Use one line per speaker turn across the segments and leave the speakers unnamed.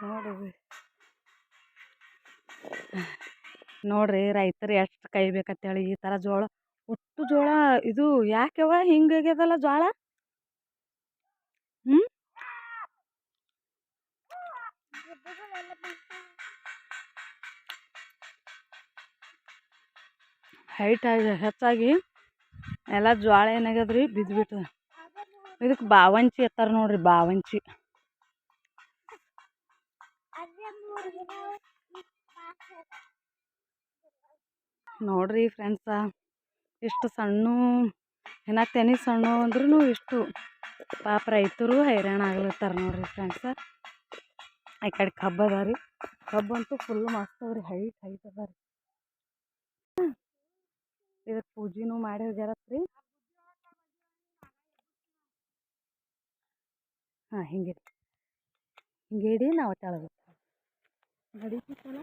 ನೋಡ್ರಿ ನೋಡ್ರಿ ರೈತರು ಎಷ್ಟು ಕೈ ಬೇಕಂತೇಳಿ ಈ ಥರ ಜೋಳ. ಒಟ್ಟು ಜೋಳ ಇದು ಯಾಕೆವ ಹಿಂಗಾಗ್ಯದಲ್ಲ ಜೋಳ ಹ್ಞೂ ಹೈಟ್ ಆಗಿ ಹೆಚ್ಚಾಗಿ ಎಲ್ಲ ಜ್ವಾಳ ಏನಾಗ್ಯದ್ರಿ ಬಿದ್ದುಬಿಟ್ಟು ಇದಕ್ಕೆ ಬಾವಂಚಿ ಎತ್ತಾರ ನೋಡ್ರಿ ಬಾವಂಚಿ. ನೋಡ್ರಿ ಫ್ರೆಂಡ್ಸ ಇಷ್ಟು ಸಣ್ಣ ಏನ ತೆನಿ ಸಣ್ಣ ಅಂದ್ರೂ ಇಷ್ಟು ಪಾಪ ರೈತರು ಹೈರಾಣ ಆಗ್ಲತ್ತಾರ ನೋಡ್ರಿ ಫ್ರೆಂಡ್ಸ ಆ ಕಡೆ ಕಬ್ಬು ಅದ ರೀ ಫುಲ್ ಮಸ್ತ್ ಅದ ರೀ ಹೈಟ್ ಹೈಟ್ ಅದ ರೀ ಇದಕ್ಕೆ ಪೂಜೆನೂ ಮಾಡಿ ಹೋಗ್ಯಾರತ್ ರೀ ಹಾಂ ಹಿಂಗೆ ಹಿಂಗೆ ಇಡಿ ನಾವು ತೆಳಗೆ ನಡೀತಿತ್ತಲ್ಲ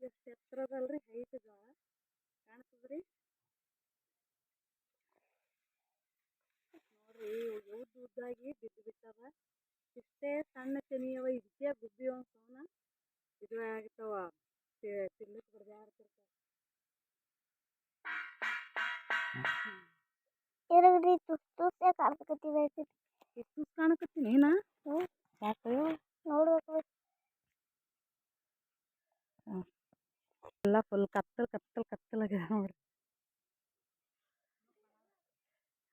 ಎಷ್ಟು ಎತ್ತರದಲ್ರಿ ಹೈಟ್ ಜೋಳ ಕಾಣಿಸ್ತದ್ರಿ ನೋಡ್ರಿ ಉದ್ದ ಉದ್ದಾಗಿ ಬಿದ್ದು ಬಿಟ್ಟವ. ಇಷ್ಟೇ ಸಣ್ಣ ತೆನಿಯವ ಇದಕ್ಕೆ ಗುಬ್ಬಿ ಒಂದು ಸೋನ ಇದು ಆಗ್ತಾವ ತಿನ್ನಕ್
ಬರ್ದಾಡ್ತಿರ್ತಾವ ತುಸ್ ತುಸೆ ಕಾಡ್ಸಕತ್ತಿವೆ
ಎಷ್ಟು ಕಾಣಕತ್ತೀನಿ ನಾ ಎಲ್ಲ ಫುಲ್ ಕತ್ತಲ್ ಕತ್ತಲ್ ಕತ್ತಲಾಗಿದೆ ನೋಡಿ ನೋಡ್ರಿ.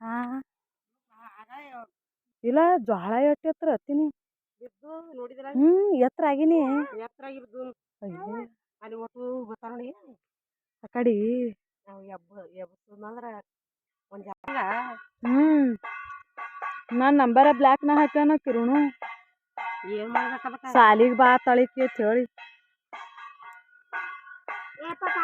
ಹಾ. ಇಲ್ಲ ಜ್ವಾಳ ಎಟ್ಟು ಎತ್ತರ ಹತ್ತೀನಿ. ಹ್ಞೂ ಎತ್ತರ ಆಗಿನಿ.
ಅಲ್ಲಿ ಒಟ್ಟು ಬರ್ತಾವ ನೋಡಿ.
ಆ ಕಡೆ. ಹ್ಞೂ ನಾನು ನಂಬರ ಬ್ಲ್ಯಾಕ್ನ ಹಾಕ್ಯಾನ ಕಿರುಣು.
ಏನ್ ಮಾಡ್ಬೇಕು ಅದಕ್ಕ?
ಸಾಲಿಗೆ ಬಾ ತಳಿಕೆ ಅಂತ ಹೇಳಿ.
ಏ ಪಾಪ